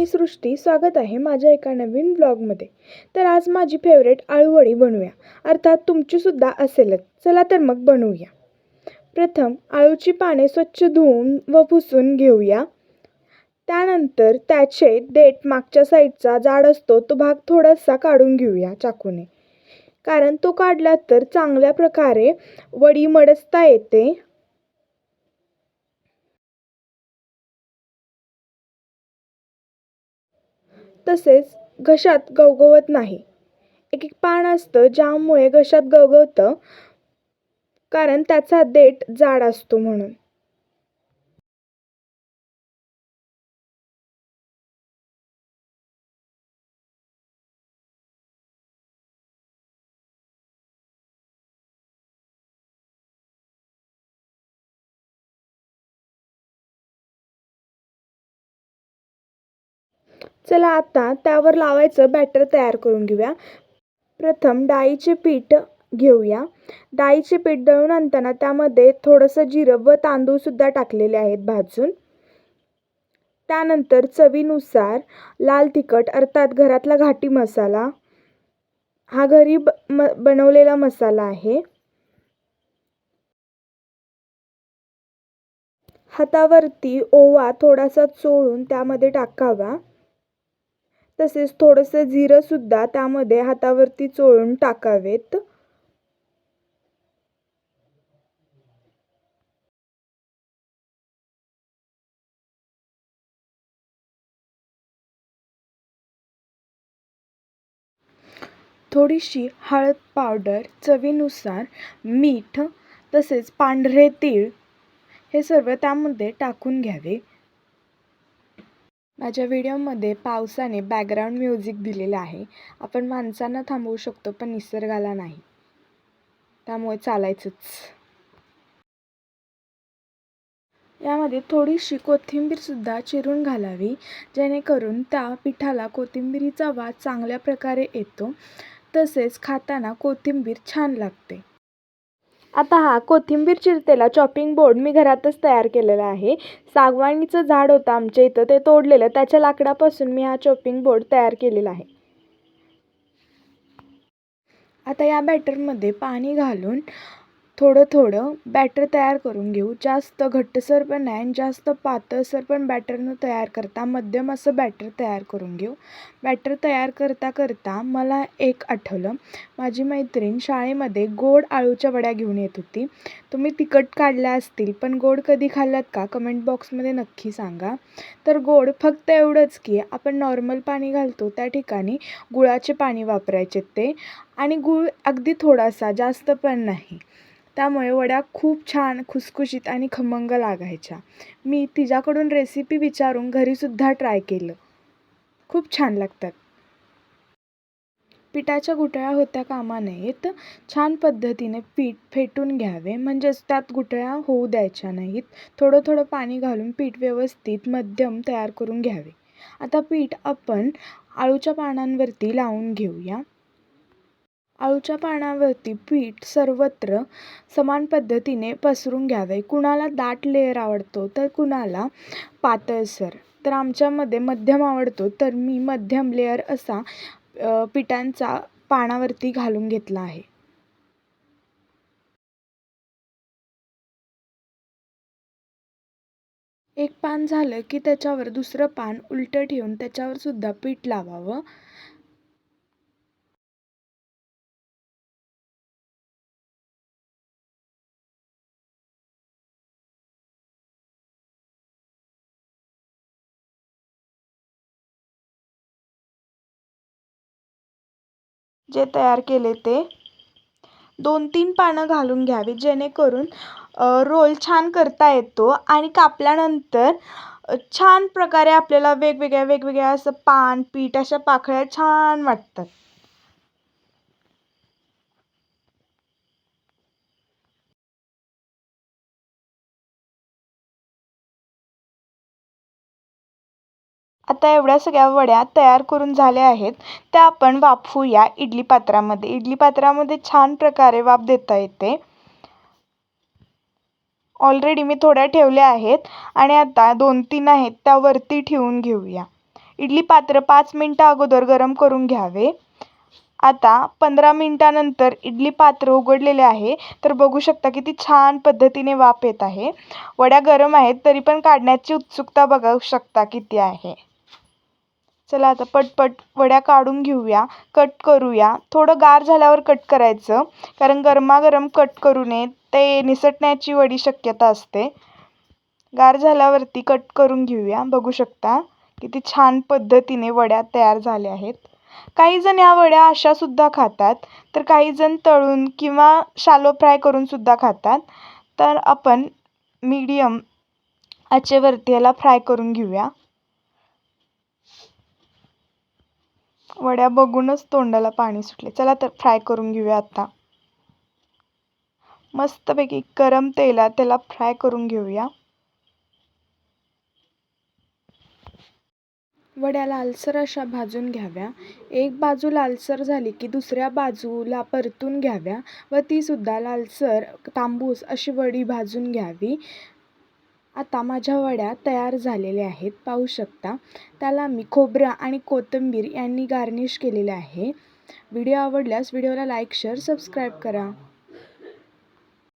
मी सृष्टी स्वागत आहे माझ्या एका नवीन ब्लॉगमध्ये तर आज माझी फेवरेट आळूवडी बनवूया अर्थात तुमचीसुद्धा असेलच. चला तर मग बनवूया प्रथम आळूची पाने स्वच्छ धुवून व पुसून घेऊया. त्यानंतर त्याचे देठ मागच्या साईडचा जाड असतो तो भाग थोडासा काढून घेऊया चाकूने. कारण तो काढला तर चांगल्या प्रकारे वडी मडसता येते तसेच घशात गवगवत नाही. एक एक पान असतं ज्यामुळे घशात गवगवतं कारण त्याचा देठ जाड असतो म्हणून. चला आता त्यावर लावायचं बॅटर तयार करून घेऊया. प्रथम डाळीचे पीठ घेऊया. डाळीचे पीठ दळून आणताना त्यामध्ये थोडंसं जिरं व तांदूळसुद्धा टाकलेले आहेत भाजून. त्यानंतर चवीनुसार लाल तिखट अर्थात घरातला घाटी मसाला हा घरी ब म बनवलेला मसाला आहे. हातावरती ओवा थोडासा चोळून त्यामध्ये टाकावा. तसेच थोडंसं जिरंसुद्धा त्यामध्ये हातावरती चोळून टाकावेत. थोडीशी हळद पावडर चवीनुसार मीठ तसेच पांढरे तीळ हे सर्व त्यामध्ये टाकून घ्यावे. माझ्या व्हिडिओमध्ये पावसाने बॅकग्राऊंड म्युझिक दिलेलं आहे. आपण माणसांना थांबवू शकतो पण निसर्गाला नाही. त्यामुळे चालायचंच. यामध्ये थोडीशी कोथिंबीरसुद्धा चिरून घालावी जेणेकरून त्या पिठाला कोथिंबीरीचा वास चांगल्या प्रकारे येतो. तसेच खाताना कोथिंबीर छान लागते. आता हा कोथिंबीर चिरतेला चॉपिंग बोर्ड मी घरातच तयार केलेला आहे. सागवानीचं झाड होतं आमच्या इथं ते तोडलेलं. त्याच्या लाकडापासून मी हा चॉपिंग बोर्ड तयार केलेला आहे. आता या बॅटरमध्ये पाणी घालून थोडं थोडं बॅटर तयार करून घेऊ. जास्त घट्टसर पण नाही आणि जास्त पातळसर पण बॅटर न तयार करता मध्यम असं बॅटर तयार करून घेऊ. बॅटर तयार करता करता मला एक आठवलं. माझी मैत्रीण शाळेमध्ये गोड आळूच्या वड्या घेऊन येत होती. तुम्ही तिखट काढल्या असतील पण गोड कधी खाल्लात का? कमेंट बॉक्समध्ये नक्की सांगा. तर गोड फक्त एवढंच की आपण नॉर्मल पाणी घालतो त्या ठिकाणी गुळाचे पाणी वापरायचे ते. आणि गूळ अगदी थोडासा जास्त पण नाही. त्यामुळे वड्या खूप छान खुसखुशीत आणि खमंग लागायच्या. मी तिच्याकडून रेसिपी विचारून घरीसुद्धा ट्राय केलं. खूप छान लागतात. पिठाच्या गुठळ्या होत्या कामा नयेत छान पद्धतीने पीठ फेटून घ्यावे. म्हणजेच त्यात गुठळ्या होऊ द्यायच्या नाहीत. थोडं थोडं पाणी घालून पीठ व्यवस्थित मध्यम तयार करून घ्यावे. आता पीठ आपण आळूच्या पानांवरती लावून घेऊया. आळूच्या पानावरती पीठ सर्वत्र समान पद्धतीने पसरून घ्यावे. कुणाला दाट लेअर आवडतो तर कुणाला पातळसर तर आमच्यामध्ये मध्यम आवडतो तर मी मध्यम लेअर असा पिठांचा पानावरती घालून घेतला आहे. एक पान झालं की त्याच्यावर दुसरं पान उलटं ठेवून त्याच्यावर सुद्धा पीठ लावावं. जे तयार केले ते. दोन तीन पानं घालून घ्यावी जेणेकरून रोल छान करता येतो आणि कापल्यानंतर छान प्रकारे आपल्याला वेगवेगळ्या वेगवेगळ्या असं पान पीठ अशा पाकळ्या छान वाटतात. आता एवढ्या सगळ्या वड्या तयार करून झाल्या आहेत त्या आपण वाफवूया इडली पात्रामध्ये. इडली पात्रामध्ये छान प्रकारे वाफ देता येते. ऑलरेडी मी थोड्या ठेवल्या आहेत आणि आता दोन तीन आहेत त्या वरती ठेवून घेऊया. इडली पात्र पाच मिनटं अगोदर गरम करून घ्यावे. आता पंधरा मिनटानंतर इडली पात्र उघडलेले आहे तर बघू शकता किती छान पद्धतीने वाफ येत आहे. वड्या गरम आहेत तरी पण काढण्याची उत्सुकता बघू शकता किती आहे. चला आता पटपट वड्या काढून घेऊया कट करूया. थोडं गार झाल्यावर कट करायचं कारण गरमागरम कट करू नये ते निसटण्याची वडी शक्यता असते. गार झाल्यावरती कट करून घेऊया. बघू शकता किती छान पद्धतीने वड्या तयार झाल्या आहेत. काही जण या वड्या अशा सुद्धा खातात तर काही जण तळून किंवा शालो फ्राय करून सुद्धा खातात. तर आपण मीडियम आचेवरती याला फ्राय करून घेऊया. वड्या बघूनच तोंडाला पाणी सुटले. चला तर फ्राय करून घेऊया आता. मस्तपैकी गरम तेलात त्याला फ्राय करून घेऊया. वड्या लालसर अशा भाजून घ्याव्या. एक बाजू लालसर झाली की दुसऱ्या बाजूला परतून घ्याव्या व तीसुद्धा लालसर तांबूस अशी वडी भाजून घ्यावी. आता माझ्या वड्या तयार झालेल्या आहेत. पाहू शकता त्याला मी खोबरं आणि कोथिंबीर यांनी गार्निश केलेलं आहे. व्हिडिओ आवडल्यास व्हिडिओला लाईक शेअर सबस्क्राईब करा.